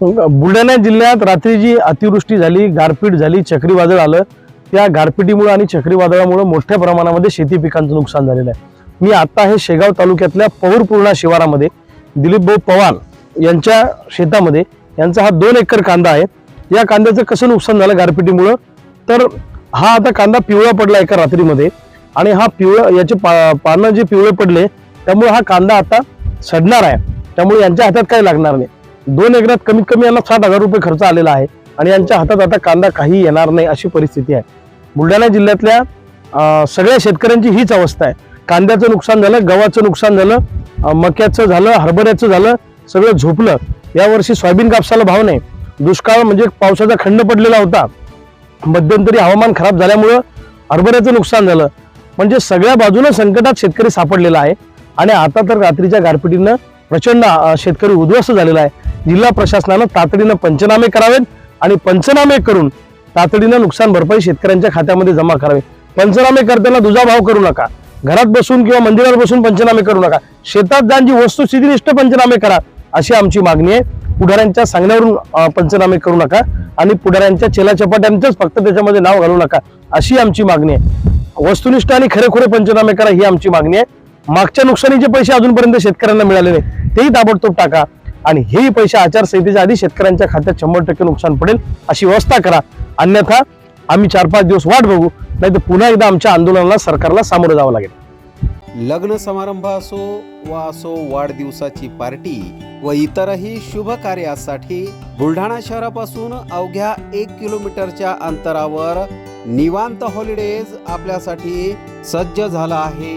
बुलढाणा जिल्ह्यात रात्री जी अतिवृष्टी झाली गारपीट झाली चक्रीवादळ आलं त्या गारपिटीमुळे आणि चक्रीवादळामुळे मोठ्या प्रमाणामध्ये शेती पिकांचं नुकसान झालेलं आहे. मी आता हे शेगाव तालुक्यातल्या पौरपूर्णा शिवारामध्ये दिलीप भाऊ पवार यांच्या शेतामध्ये यांचा हा दोन एकर कांदा आहे. या कांद्याचं कसं नुकसान झालं गारपिटीमुळं? तर हा आता कांदा पिवळा पडला एका रात्रीमध्ये आणि हा पिवळं याचे पा पानं जे पिवळे पडले त्यामुळे हा कांदा आता सडणार आहे. त्यामुळे यांच्या हातात काही लागणार नाही. दोन एकरात कमीत कमी यांना साठ हजार रुपये खर्च आलेला आहे आणि यांच्या हातात आता कांदा काही येणार नाही अशी परिस्थिती आहे. बुलढाणा जिल्ह्यातल्या सगळ्या शेतकऱ्यांची हीच अवस्था आहे. कांद्याचं नुकसान झालं गव्हाचं नुकसान झालं मक्याचं झालं हरभऱ्याचं झालं सगळं झोपलं. यावर्षी सोयाबीन कापसाला भाव नाही. दुष्काळ म्हणजे पावसाचा खंड पडलेला होता. मध्यंतरी हवामान खराब झाल्यामुळं हरभऱ्याचं नुकसान झालं. म्हणजे सगळ्या बाजूनं संकटात शेतकरी सापडलेला आहे. आणि आता तर रात्रीच्या गारपिटीनं प्रचंड शेतकरी उद्ध्वस्त झालेला आहे. जिल्हा प्रशासनानं तातडीनं पंचनामे करावेत आणि पंचनामे करून तातडीनं नुकसान भरपाई शेतकऱ्यांच्या खात्यामध्ये जमा करावी. पंचनामे करताना दुजाभाव करू नका. घरात बसून किंवा मंदिरात बसून पंचनामे करू नका. शेतात जाऊन जी वस्तुस्थितीनिष्ठ पंचनामे करा अशी आमची मागणी आहे. पुढाऱ्यांच्या सांगण्यावरून पंचनामे करू नका आणि पुढाऱ्यांच्या चेलाचपाट्यांचंच फक्त त्याच्यामध्ये नाव घालू नका अशी आमची मागणी आहे. वस्तुनिष्ठ आणि खरेखुरे पंचनामे करा ही आमची मागणी आहे. मागच्या नुकसानीचे पैसे अजूनपर्यंत शेतकऱ्यांना मिळाले नाही तेही ताबडतोब टाका. आणि हेही पैसे आचारसंहितेच्या आधी शेतकऱ्यांच्या खात्यात शंभर टक्के नुकसान पडेल अशी व्यवस्था करा. अन्यथा आम्ही चार पाच दिवस वाट बघू नाही तर पुन्हा एकदा आमच्या आंदोलनाला सरकारला सामोरं जावं लागेल. लग्न समारंभ असो वा असो वाढदिवसाची पार्टी व इतरही शुभ कार्यासाठी बुलढाणा शहरापासून अवघ्या एक किलोमीटरच्या अंतरावर निवांत हॉलिडेज आपल्यासाठी सज्ज झाला आहे.